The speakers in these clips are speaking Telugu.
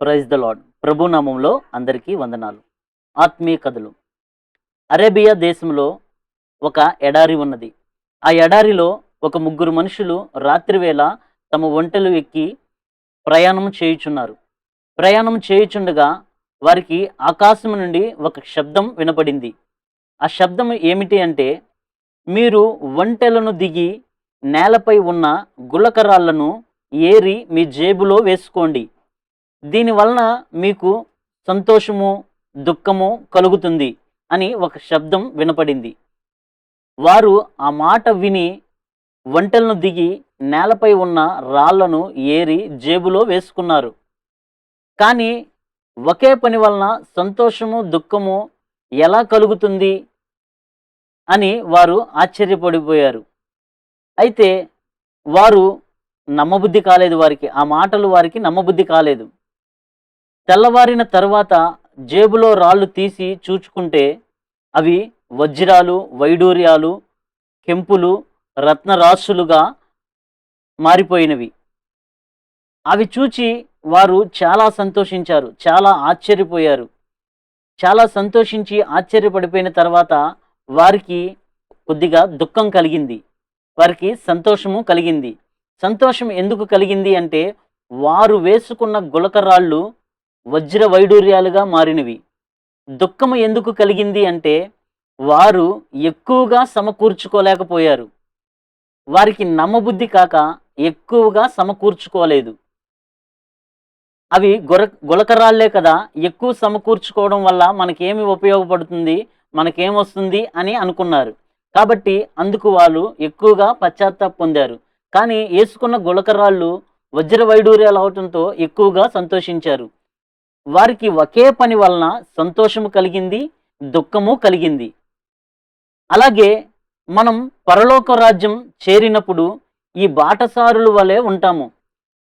ప్రైజ్ ద లాడ్ ప్రభు నామంలో అందరికీ వందనాలు. ఆత్మీయ కథలు. అరేబియా దేశంలో ఒక ఎడారి ఉన్నది. ఆ ఎడారిలో ఒక ముగ్గురు మనుషులు రాత్రివేళ తమ ఒంటెలు ఎక్కి ప్రయాణం చేయుచున్నారు. ప్రయాణం చేయుచుండగా వారికి ఆకాశం నుండి ఒక శబ్దం వినపడింది. ఆ శబ్దం ఏమిటి అంటే మీరు ఒంటెలను దిగి నేలపై ఉన్న గులకరాళ్ళను ఏరి మీ జేబులో వేసుకోండి. దీనివలన మీకు సంతోషము దుఃఖము కలుగుతుంది అని ఒక శబ్దం వినపడింది. వారు ఆ మాట విని వంటలను దిగి నేలపై ఉన్న రాళ్ళను ఏరి జేబులో వేసుకున్నారు. కానీ ఒకే పని వలన సంతోషము దుఃఖము ఎలా కలుగుతుంది అని వారు ఆశ్చర్యపడిపోయారు. అయితే వారు నమ్మబుద్ధి కాలేదు వారికి ఆ మాటలు వారికి నమ్మబుద్ధి కాలేదు. తెల్లవారిన తర్వాత జేబులో రాళ్ళు తీసి చూచుకుంటే అవి వజ్రాలు వైడూర్యాలు కెంపులు రత్నరాశులుగా మారిపోయినవి. అవి చూచి వారు చాలా సంతోషించారు చాలా ఆశ్చర్యపోయారు. చాలా సంతోషించి ఆశ్చర్యపడిపోయిన తర్వాత వారికి కొద్దిగా దుఃఖం కలిగింది. వారికి సంతోషము కలిగింది. సంతోషం ఎందుకు కలిగింది అంటే వారు వేసుకున్న గులకరాళ్ళు వజ్ర వైడూర్యాలుగా మారినవి. దుఃఖము ఎందుకు కలిగింది అంటే వారు ఎక్కువగా సమకూర్చుకోలేకపోయారు. వారికి నమ్మబుద్ధి కాక ఎక్కువగా సమకూర్చుకోలేదు. అవి గొర గులకరాళ్ళే కదా ఎక్కువ సమకూర్చుకోవడం వల్ల మనకేమి ఉపయోగపడుతుంది మనకేమొస్తుంది అని అనుకున్నారు. కాబట్టి అందుకు వాళ్ళు ఎక్కువగా పశ్చాత్తాప పొందారు. కానీ వేసుకున్న గులకరాళ్ళు వజ్ర వైడూర్యాలు అవటంతో ఎక్కువగా సంతోషించారు. వారికి ఒకే పని వలన సంతోషము కలిగింది దుఃఖము కలిగింది. అలాగే మనం పరలోక రాజ్యం చేరినప్పుడు ఈ బాటసారుల వలె ఉంటాము.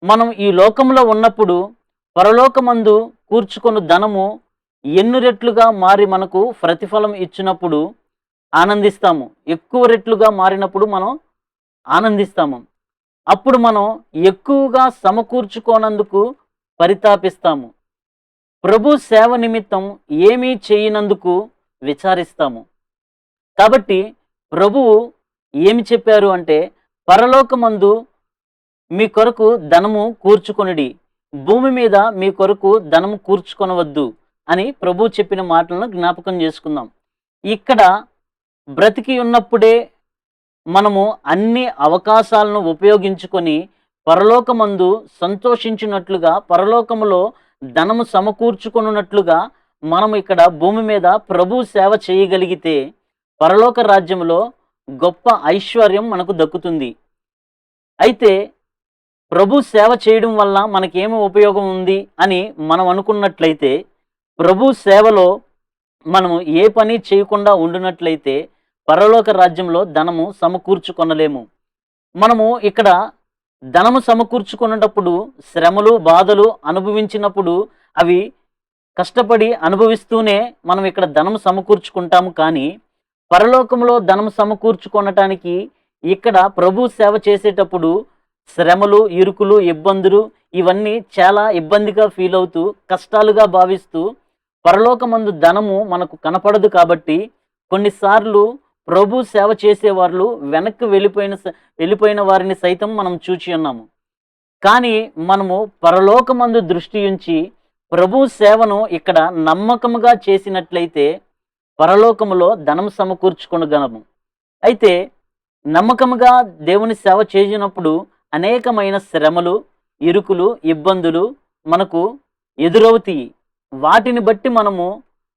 మనం ఈ లోకంలో ఉన్నప్పుడు పరలోకమందు కూర్చుకొని ధనము ఎన్ను రెట్లుగా మారి మనకు ప్రతిఫలం ఇచ్చినప్పుడు ఆనందిస్తాము. ఎక్కువ రెట్లుగా మారినప్పుడు మనం ఆనందిస్తాము. అప్పుడు మనం ఎక్కువగా సమకూర్చుకోనందుకు పరితాపిస్తాము. ప్రభు సేవ నిమిత్తం ఏమీ చేయనందుకు విచారిస్తాము. కాబట్టి ప్రభువు ఏమి చెప్పారు అంటే పరలోకమందు మీ కొరకు ధనము కూర్చుకొనిడి భూమి మీద మీ కొరకు ధనము కూర్చుకొనవద్దు అని ప్రభు చెప్పిన మాటలను జ్ఞాపకం చేసుకుందాం. ఇక్కడ బ్రతికి ఉన్నప్పుడే మనము అన్ని అవకాశాలను ఉపయోగించుకొని పరలోకమందు సంతోషించినట్లుగా పరలోకములో ధనము సమకూర్చుకొనున్నట్లుగా మనం ఇక్కడ భూమి మీద ప్రభు సేవ చేయగలిగితే పరలోక రాజ్యంలో గొప్ప ఐశ్వర్యం మనకు దక్కుతుంది. అయితే ప్రభు సేవ చేయడం వల్ల మనకేమి ఉపయోగం ఉంది అని మనం అనుకున్నట్లయితే ప్రభు సేవలో మనము ఏ పని చేయకుండా ఉండినట్లయితే పరలోక రాజ్యంలో ధనము సమకూర్చుకొనలేము. మనము ఇక్కడ ధనము సమకూర్చుకున్నప్పుడు శ్రమలు బాధలు అనుభవించినప్పుడు అవి కష్టపడి అనుభవిస్తూనే మనం ఇక్కడ ధనము సమకూర్చుకుంటాము కానీ పరలోకంలో ధనం సమకూర్చుకొనటానికి ఇక్కడ ప్రభు సేవ చేసేటప్పుడు శ్రమలు ఇరుకులు ఇబ్బందులు ఇవన్నీ చాలా ఇబ్బందిగా ఫీల్ అవుతూ కష్టాలుగా భావిస్తూ పరలోకమందు ధనము మనకు కనపడదు కాబట్టి కొన్నిసార్లు ప్రభు సేవ చేసేవాళ్ళు వెనక్కి వెళ్ళిపోయిన వెళ్ళిపోయిన వారిని సైతం మనం చూచి ఉన్నాము. కానీ మనము పరలోకమందు దృష్టి ఉంచి ప్రభు సేవను ఇక్కడ నమ్మకముగా చేసినట్లయితే పరలోకములో ధనం సమకూర్చుకొనగలము అయితే నమ్మకముగా దేవుని సేవ చేసినప్పుడు అనేకమైన శ్రమలు ఇరుకులు ఇబ్బందులు మనకు ఎదురవుతాయి. వాటిని బట్టి మనము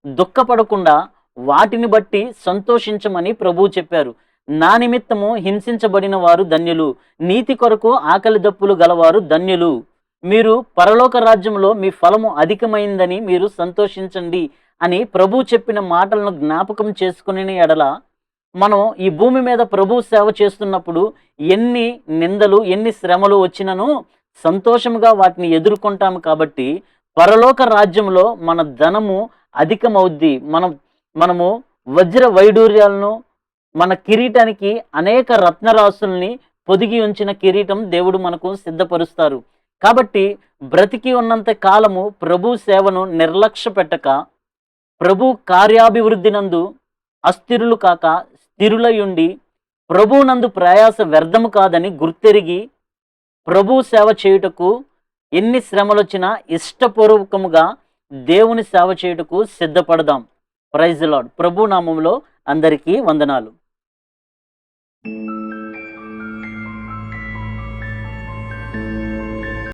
దుఃఖపడకుండా వాటిని బట్టి సంతోషించమని ప్రభువు చెప్పారు. నా నిమిత్తము హింసించబడిన వారు ధన్యులు. నీతి కొరకు ఆకలి దప్పులు గలవారు ధన్యులు. మీరు పరలోక రాజ్యంలో మీ ఫలము అధికమైందని మీరు సంతోషించండి అని ప్రభు చెప్పిన మాటలను జ్ఞాపకం చేసుకుని ఎడల మనం ఈ భూమి మీద ప్రభు సేవ చేస్తున్నప్పుడు ఎన్ని నిందలు ఎన్ని శ్రమలు వచ్చినను సంతోషముగా వాటిని ఎదుర్కొంటాము కాబట్టి పరలోక రాజ్యంలో మన ధనము అధికమవుద్ది. మనం మనము వజ్ర వైడూర్యాలను మన కిరీటానికి అనేక రత్నరాశుల్ని పొదిగి ఉంచిన కిరీటం దేవుడు మనకు సిద్ధపరుస్తారు. కాబట్టి బ్రతికి ఉన్నంత కాలము ప్రభు సేవను నిర్లక్ష్య పెట్టక ప్రభు కార్యాభివృద్ధి నందు అస్థిరులు కాక స్థిరులయుండి ప్రభునందు ప్రయాస వ్యర్థము కాదని గుర్తెరిగి ప్రభు సేవ చేయుటకు ఎన్ని శ్రమలొచ్చినా ఇష్టపూర్వకముగా దేవుని సేవ చేయుటకు సిద్ధపడదాం. ప్రైజ్ లాడ్ ప్రభు నామంలో అందరికీ వందనాలు.